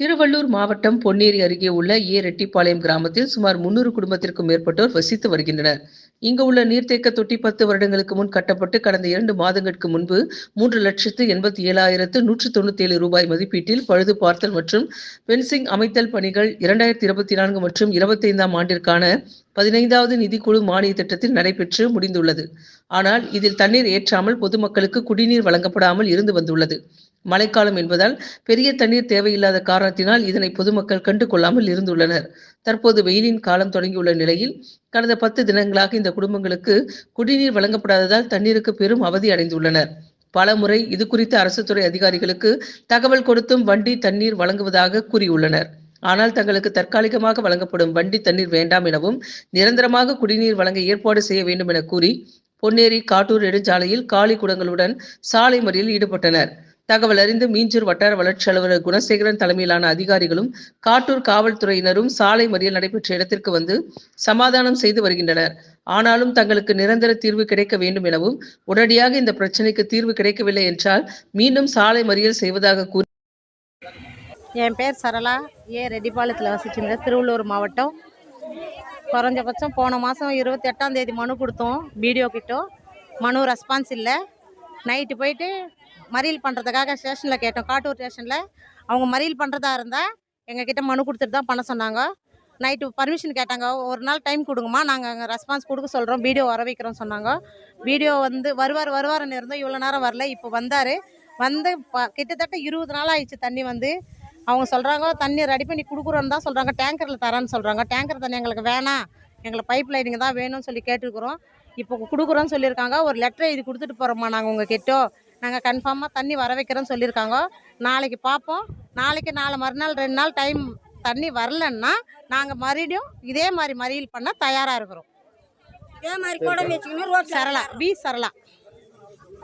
திருவள்ளூர் மாவட்டம் பொன்னேரி அருகே உள்ள ஏ ரெட்டிப்பாளையம் கிராமத்தில் சுமார் முன்னூறு குடும்பத்திற்கும் மேற்பட்டோர் வசித்து வருகின்றனர். இங்கு உள்ள நீர்த்தேக்க தொட்டி பத்து வருடங்களுக்கு முன் கட்டப்பட்டு கடந்த இரண்டு மாதங்களுக்கு முன்பு மூன்று லட்சத்து எண்பத்தி ஏழாயிரத்து நூற்று தொண்ணூத்தி ஏழு ரூபாய் மதிப்பீட்டில் பழுது பார்த்தல் மற்றும் பென்சிங் அமைத்தல் பணிகள் இரண்டாயிரத்தி இருபத்தி நான்கு மற்றும் இருபத்தைந்தாம் ஆண்டிற்கான பதினைந்தாவது நிதிக்குழு மானிய திட்டத்தில் நடைபெற்று முடிந்துள்ளது. ஆனால் இதில் தண்ணீர் ஏற்றாமல் பொதுமக்களுக்கு குடிநீர் வழங்கப்படாமல் இருந்து வந்துள்ளது. மழைக்காலம் என்பதால் பெரிய தண்ணீர் தேவையில்லாத காரணத்தினால் இதனை பொதுமக்கள் கண்டு கொள்ளாமல் இருந்துள்ளனர். தற்போது வெயிலின் காலம் தொடங்கியுள்ள நிலையில் கடந்த பத்து தினங்களாக இந்த குடும்பங்களுக்கு குடிநீர் வழங்கப்படாததால் தண்ணீருக்கு பெரும் அவதி அடைந்துள்ளனர். பல முறை இது குறித்து அரசு துறை அதிகாரிகளுக்கு தகவல் கொடுத்தும் வண்டி தண்ணீர் வழங்குவதாக கூறியுள்ளனர். ஆனால் தங்களுக்கு தற்காலிகமாக வழங்கப்படும் வண்டி தண்ணீர் வேண்டாம் எனவும் நிரந்தரமாக குடிநீர் வழங்க ஏற்பாடு செய்ய வேண்டும் என கூறி பொன்னேரி காட்டூர் நெடுஞ்சாலையில் காலி குடங்களுடன் சாலை மறியலில் ஈடுபட்டனர். தகவல் அறிந்து மீஞ்சூர் வட்டார வளர்ச்சி அலுவலர் குணசேகரன் தலைமையிலான அதிகாரிகளும் காட்டூர் காவல்துறையினரும் சாலை மறியல் நடைபெற்ற இடத்திற்கு வந்து சமாதானம் செய்து வருகின்றனர். ஆனாலும் தங்களுக்கு நிரந்தர தீர்வு கிடைக்க வேண்டும் எனவும் உடனடியாக இந்த பிரச்சனைக்கு தீர்வு கிடைக்கவில்லை என்றால் மீண்டும் சாலை மறியல் செய்வதாக கூறி என் பேர் சரளா. ஏ. ரெட்டிப்பாளையத்தில் வசிச்சிருந்தேன் திருவள்ளூர் மாவட்டம். குறைஞ்சபட்சம் போன மாதம் இருபத்தி எட்டாம் தேதி மனு கொடுத்தோம். பிடிஓ கிட்டோ. மனு ரெஸ்பான்ஸ் இல்லை. நைட்டு போயிட்டு மறியல் பண்ணுறதுக்காக ஸ்டேஷனில் கேட்டோம். காட்டூர் ஸ்டேஷனில். அவங்க மறியல் பண்ணுறதா இருந்தால் எங்ககிட்ட மனு கொடுத்துட்டு தான் பண்ண சொன்னாங்க. நைட்டு பர்மிஷன் கேட்டாங்க. ஒரு நாள் டைம் கொடுங்கம்மா. நாங்கள் அங்கே ரெஸ்பான்ஸ் கொடுக்க சொல்கிறோம் வீடியோ வர வைக்கிறோம் சொன்னாங்க. வீடியோ வந்து வருவார் வருவார்னு இருந்தோம் இவ்வளோ நேரம் வரல. இப்போ வந்தார். வந்து ப கிட்டத்தட்ட இருபது நாள் ஆயிடுச்சு தண்ணி வந்து. அவங்க சொல்கிறாங்க தண்ணி ரெடி பண்ணி கொடுக்குறோன்னு தான் சொல்கிறாங்க டேங்கரில் தரேன்னு சொல்கிறாங்க டேங்கர் தண்ணி எங்களுக்கு வேணாம். எங்களுக்கு பைப் லைனிங் தான் வேணும்னு சொல்லி கேட்டுருக்குறோம். இப்போ கொடுக்குறோன்னு சொல்லியிருக்காங்க. ஒரு லெட்டர் எழுதி கொடுத்துட்டு போகிறோம்மா நாங்கள் உங்கள் கிட்டோ நாங்கள் கன்ஃபார்மாக தண்ணி வர வைக்கிறோன்னு சொல்லியிருக்காங்க. நாளைக்கு பார்ப்போம் நாளைக்கு நாளை மறுநாள் ரெண்டு நாள் டைம் தண்ணி வரலன்னா நாங்கள் மறுபடியும் இதே மாதிரி மறியல் பண்ண தயாராக இருக்கிறோம். இதே மாதிரி கூட வச்சுக்கணும் சரளா பி சரளா.